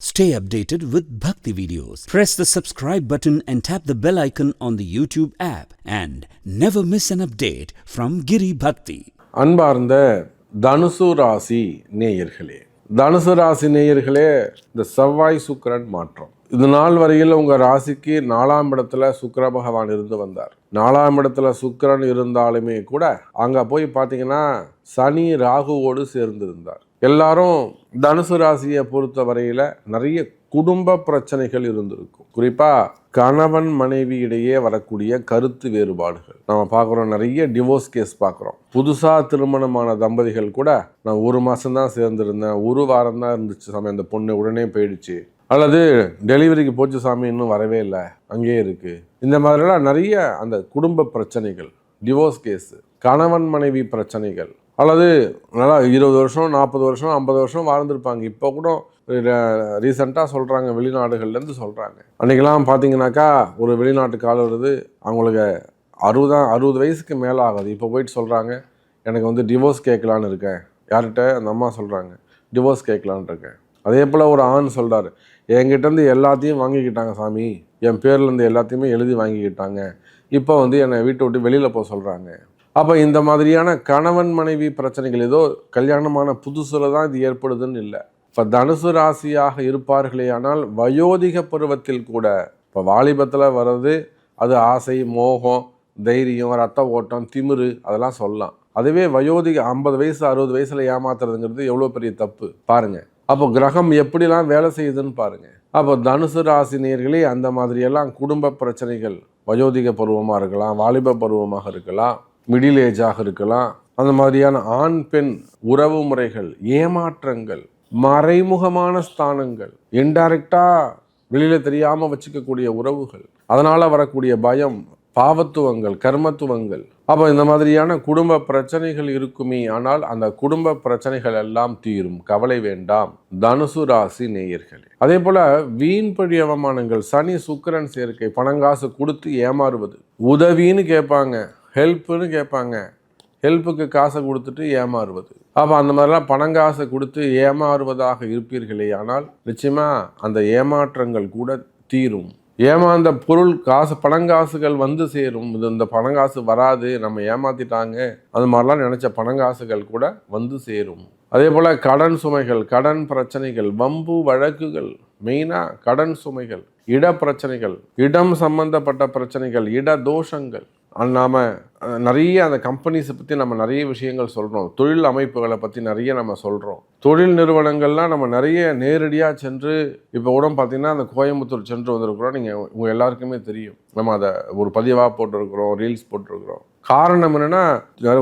Stay updated with Bhakti videos. Press the subscribe button and tap the bell icon on the YouTube app and never miss an update from Giri Bhakti. அன்பார்ந்த தனுசு ராசி நேயர்களே தனுசு ராசி நேயர்களே இந்த செவ்வாய் சுக்கரன் மாற்றம் இது நாள் வரையில் உங்கள் ராசிக்கு நாலாம் இடத்துல சுக்கர பகவான் இருந்து வந்தார் நாலாம் இடத்துல சுக்கரன் இருந்தாலுமே கூட அங்கே போய் பார்த்தீங்கன்னா சனி ராகுவோடு சேர்ந்திருந்தார் எல்லாரும் தனுசு ராசியை பொறுத்த வரையில் நிறைய குடும்ப பிரச்சனைகள் இருந்திருக்கும். குறிப்பாக கணவன் மனைவி இடையே வரக்கூடிய கருத்து வேறுபாடுகள். நம்ம பார்க்குறோம் நிறைய டிவோர்ஸ் கேஸ் பார்க்குறோம். புதுசாக திருமணமான தம்பதிகள் கூட நான் ஒரு மாதம் தான் சேர்ந்துருந்தேன் ஒரு வாரம் தான் இருந்துச்சு சாமி அந்த பொண்ணு உடனே போயிடுச்சு. அல்லது டெலிவரிக்கு போச்சு சாமி இன்னும் வரவே இல்லை அங்கேயே இருக்குது இந்த மாதிரிலாம் நிறைய அந்த குடும்ப பிரச்சனைகள் டிவோர்ஸ் கேஸு கணவன் மனைவி பிரச்சனைகள் அல்லது நல்லா இருபது வருஷம் நாற்பது வருஷம் ஐம்பது வருஷம் வாழ்ந்துருப்பாங்க. இப்போ கூட ரீசெண்டாக சொல்கிறாங்க வெளிநாடுகள்லேருந்து சொல்கிறாங்க அன்றைக்கெல்லாம் பார்த்தீங்கன்னாக்கா ஒரு வெளிநாட்டு கால் வருது. அவங்களுக்கு அறுபதா அறுபது வயசுக்கு மேலே ஆகுது. இப்போ போயிட்டு சொல்கிறாங்க எனக்கு வந்து டிவோர்ஸ் கேட்கலான்னு இருக்கேன். யார்கிட்ட? அந்த அம்மா சொல்கிறாங்க டிவோர்ஸ் கேட்கலான்னு இருக்கேன். அதே போல் ஒரு ஆண் சொல்கிறாரு என்கிட்டேருந்து எல்லாத்தையும் வாங்கிக்கிட்டாங்க சாமி. என் பேர்லேருந்து எல்லாத்தையுமே எழுதி வாங்கிக்கிட்டாங்க. இப்போ வந்து என்னை வீட்டை விட்டு வெளியில் போக சொல்கிறாங்க அப்போ இந்த மாதிரியான கணவன் மனைவி பிரச்சனைகள் ஏதோ கல்யாணமான புதுசில் தான் இது ஏற்படுதுன்னு இல்லை. இப்போ தனுசு ராசியாக இருப்பார்களே ஆனால் வயோதிக பருவத்தில் கூட இப்போ வாலிபத்தில் வர்றது அது ஆசை மோகம் தைரியம் ரத்த ஓட்டம் திமிரு அதெல்லாம் சொல்லலாம். அதுவே வயோதிக ஐம்பது வயசு அறுபது வயசில் ஏமாத்துறதுங்கிறது எவ்வளோ பெரிய தப்பு? பாருங்கள் அப்போ கிரகம் எப்படிலாம் வேலை செய்யுதுன்னு பாருங்கள் அப்போ தனுசு ராசி அந்த மாதிரியெல்லாம் குடும்ப பிரச்சனைகள் வயோதிக பருவமாக இருக்கலாம் வாலிப பருவமாக இருக்கலாம். மிடில் ஏஜாக இருக்கலாம். அந்த மாதிரியான ஆண் பெண் உறவு முறைகள் ஏமாற்றங்கள் மறைமுகமான ஸ்தானங்கள் இன்டைரக்டாக வெளியில் தெரியாமல் வச்சுக்கக்கூடிய உறவுகள் அதனால் வரக்கூடிய பயம் பாவத்துவங்கள் கர்மத்துவங்கள். அப்போ இந்த மாதிரியான குடும்ப பிரச்சனைகள் இருக்குமே ஆனால் அந்த குடும்ப பிரச்சனைகள் எல்லாம் தீரும். கவலை வேண்டாம். தனுசு ராசி நேயர்களே. அதே போல வீண் பழி அவமானங்கள் சனி சுக்கிரன் சேர்க்கை பணங்காசு கொடுத்து ஏமாறுவது உதவின்னு கேட்பாங்க. ஹெல்ப்புன்னு கேட்பாங்க. ஹெல்ப்புக்கு காசை கொடுத்துட்டு ஏமாறுவது. அப்போ அந்த மாதிரிலாம் பணங்காசை கொடுத்து ஏமாறுவதாக இருப்பீர்களே ஆனால் நிச்சயமாக அந்த ஏமாற்றங்கள் கூட தீரும். ஏமாந்த பொருள் காசு பணங்காசுகள் வந்து சேரும். இது இந்த பணங்காசு வராது நம்ம ஏமாத்திட்டாங்க. அது மாதிரிலாம் நினச்ச பணங்காசுகள் கூட வந்து சேரும். அதே போல் கடன் சுமைகள் கடன் பிரச்சனைகள் வம்பு வழக்குகள் மெயினாக கடன் சுமைகள் இட பிரச்சனைகள் இடம் சம்பந்தப்பட்ட பிரச்சனைகள் இட தோஷங்கள் நாம நிறைய அந்த கம்பெனிஸை பற்றி நம்ம நிறைய விஷயங்கள் சொல்கிறோம் தொழில் அமைப்புகளை பற்றி நிறைய நம்ம சொல்கிறோம் தொழில் நிறுவனங்கள்லாம் நம்ம நிறைய நேரடியாக சென்று இப்போ கூட பார்த்திங்கன்னா அந்த கோயம்புத்தூர் சென்று வந்திருக்கிறோம். நீங்கள் உங்கள் எல்லாருக்குமே தெரியும். நம்ம அதை ஒரு பதிவாக போட்டிருக்கிறோம் ரீல்ஸ் போட்டிருக்கிறோம். காரணம் என்னென்னா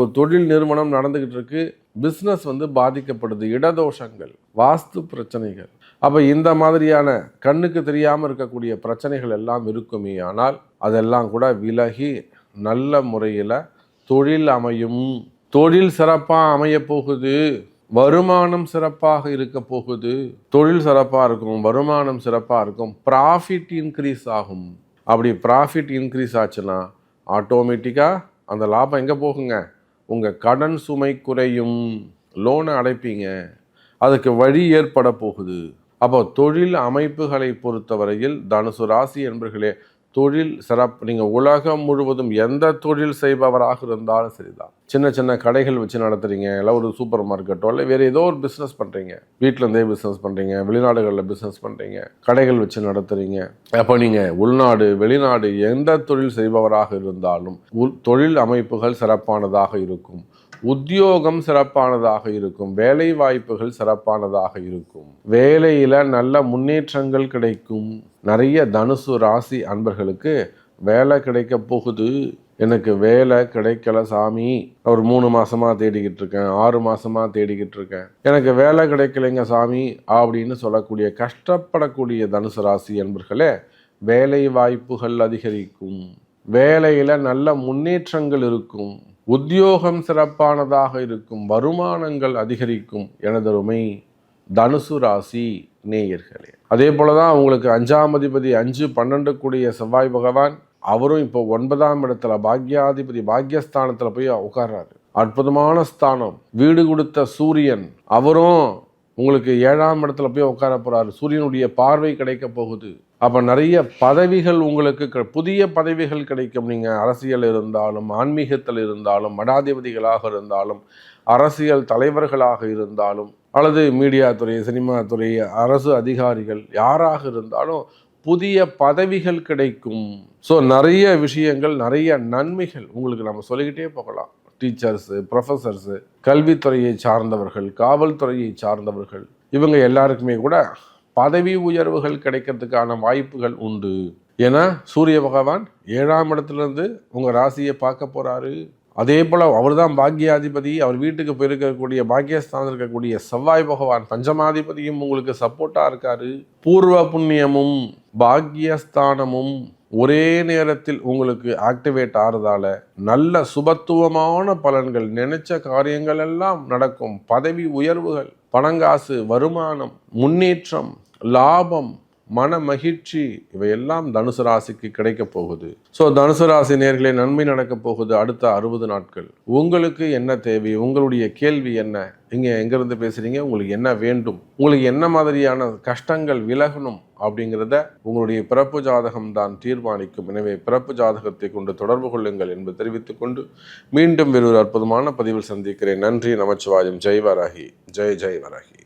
ஒரு தொழில் நிறுவனம் நடந்துக்கிட்டு இருக்கு. பிஸ்னஸ் வந்து பாதிக்கப்படுது. இடதோஷங்கள் வாஸ்து பிரச்சனைகள். அப்போ இந்த மாதிரியான கண்ணுக்கு தெரியாமல் இருக்கக்கூடிய பிரச்சனைகள் எல்லாம் இருக்குமே ஆனால் அதெல்லாம் கூட விலகி நல்ல முறையில் தொழில் அமையும். தொழில் சிறப்பாக அமைய போகுது. வருமானம் சிறப்பாக இருக்க போகுது. தொழில் சிறப்பாக இருக்கும் வருமானம் சிறப்பாக இருக்கும். ப்ராஃபிட் இன்க்ரீஸ் ஆகும். அப்படி ப்ராஃபிட் இன்க்ரீஸ் ஆச்சுன்னா ஆட்டோமேட்டிக்காக அந்த லாபம் எங்கே போகுங்க? உங்கள் கடன் சுமை குறையும். லோனை அடைப்பீங்க. அதுக்கு வழி ஏற்பட போகுது. அப்போ தொழில் அமைப்புகளை பொறுத்தவரையில் தனுசு ராசி என்பர்களே தொழில் சிறப்பு நீங்கள் உலகம் முழுவதும் எந்த தொழில் செய்பவராக இருந்தாலும் சரிதான். சின்ன சின்ன கடைகள் வச்சு நடத்துகிறீங்க இல்லை ஒரு சூப்பர் மார்க்கெட்டோ இல்லை வேறு ஏதோ ஒரு பிஸ்னஸ் பண்ணுறீங்க வீட்டில் இருந்தே பிஸ்னஸ் பண்ணுறீங்க வெளிநாடுகளில் பிஸ்னஸ் பண்ணுறீங்க கடைகள் வச்சு நடத்துகிறீங்க அப்போ நீங்கள் உள்நாடு வெளிநாடு எந்த தொழில் செய்பவராக இருந்தாலும் உள் தொழில் அமைப்புகள் சிறப்பானதாக இருக்கும். உத்தியோகம் சிறப்பானதாக இருக்கும். வேலை வாய்ப்புகள் சிறப்பானதாக இருக்கும். வேலையில நல்ல முன்னேற்றங்கள் கிடைக்கும். நிறைய தனுசு ராசி அன்பர்களுக்கு வேலை கிடைக்க போகுது. எனக்கு வேலை கிடைக்கல சாமி. ஒரு மூணு மாசமா தேடிக்கிட்டு இருக்கேன். ஆறு மாசமா தேடிக்கிட்டு இருக்கேன். எனக்கு வேலை கிடைக்கலைங்க சாமி அப்படின்னு சொல்லக்கூடிய கஷ்டப்படக்கூடிய தனுசு ராசி என்பர்களே வேலை வாய்ப்புகள் அதிகரிக்கும். வேலையில நல்ல முன்னேற்றங்கள் இருக்கும். உத்தியோகம் சிறப்பானதாக இருக்கும் வருமானங்கள் அதிகரிக்கும் எனதருமை தனுசு ராசி நேயர்களே. அதே போலதான் உங்களுக்கு அஞ்சாம் அதிபதி அஞ்சு பன்னெண்டு கூடிய செவ்வாய் பகவான் அவரும் இப்போ ஒன்பதாம் இடத்துல பாக்யாதிபதி பாக்யஸ்தானத்துல போய் உட்கார்றாரு அற்புதமான ஸ்தானம். வீடு கொடுத்த சூரியன் அவரும் உங்களுக்கு ஏழாம் இடத்துல போய் உட்கார போறாரு. சூரியனுடைய பார்வை கிடைக்க போகுது. அப்போ நிறைய பதவிகள் உங்களுக்கு புதிய பதவிகள் கிடைக்கும். நீங்கள் அரசியல் இருந்தாலும் ஆன்மீகத்தில் இருந்தாலும் மடாதிபதிகளாக இருந்தாலும் அரசியல் தலைவர்களாக இருந்தாலும் அல்லது மீடியா துறை சினிமா துறை அரசு அதிகாரிகள் யாராக இருந்தாலும் புதிய பதவிகள் கிடைக்கும். ஸோ நிறைய விஷயங்கள் நிறைய நன்மைகள் உங்களுக்கு நம்ம சொல்லிக்கிட்டே போகலாம். டீச்சர்ஸு ப்ரொஃபஸர்ஸு கல்வித்துறையை சார்ந்தவர்கள் காவல்துறையை சார்ந்தவர்கள் இவங்க எல்லாருக்குமே கூட பதவி உயர்வுகள் கிடைக்கிறதுக்கான வாய்ப்புகள் உண்டு. ஏன்னா சூரிய பகவான் ஏழாம் இடத்துலேருந்து உங்கள் ராசியை பார்க்க போகிறாரு அதே போல் அவர் தான் பாக்கியாதிபதி அவர் வீட்டுக்கு போயிருக்கக்கூடிய பாக்கியஸ்தானம் இருக்கக்கூடிய செவ்வாய் பகவான் பஞ்சமாதிபதியும் உங்களுக்கு சப்போர்ட்டாக இருக்காரு. பூர்வ புண்ணியமும் பாக்கியஸ்தானமும் ஒரே நேரத்தில் உங்களுக்கு ஆக்டிவேட் ஆகிறதால நல்ல சுபத்துவமான பலன்கள் நினைச்ச காரியங்கள் எல்லாம் நடக்கும். பதவி உயர்வுகள் பணங்காசு வருமானம் முன்னேற்றம் லாபம் மன மகிழ்ச்சி இவையெல்லாம் தனுசு ராசிக்கு கிடைக்க போகுது. ஸோ தனுசு ராசி நேர்களே நன்மை நடக்க போகுது அடுத்த அறுபது நாட்கள். உங்களுக்கு என்ன தேவை? உங்களுடைய கேள்வி என்ன? நீங்கள் எங்கேருந்து பேசுகிறீங்க உங்களுக்கு என்ன வேண்டும்? உங்களுக்கு என்ன மாதிரியான கஷ்டங்கள் விலகணும் அப்படிங்கிறத உங்களுடைய பிறப்பு ஜாதகம் தான் தீர்மானிக்கும். எனவே பிறப்பு ஜாதகத்தை கொண்டு தொடர்பு கொள்ளுங்கள் என்பது தெரிவித்துக் கொண்டு மீண்டும் வேறொரு அற்புதமான பதிவில் சந்திக்கிறேன். நன்றி நமச்சிவாயம். ஜெய் வராகி ஜெய் ஜெய் வராகி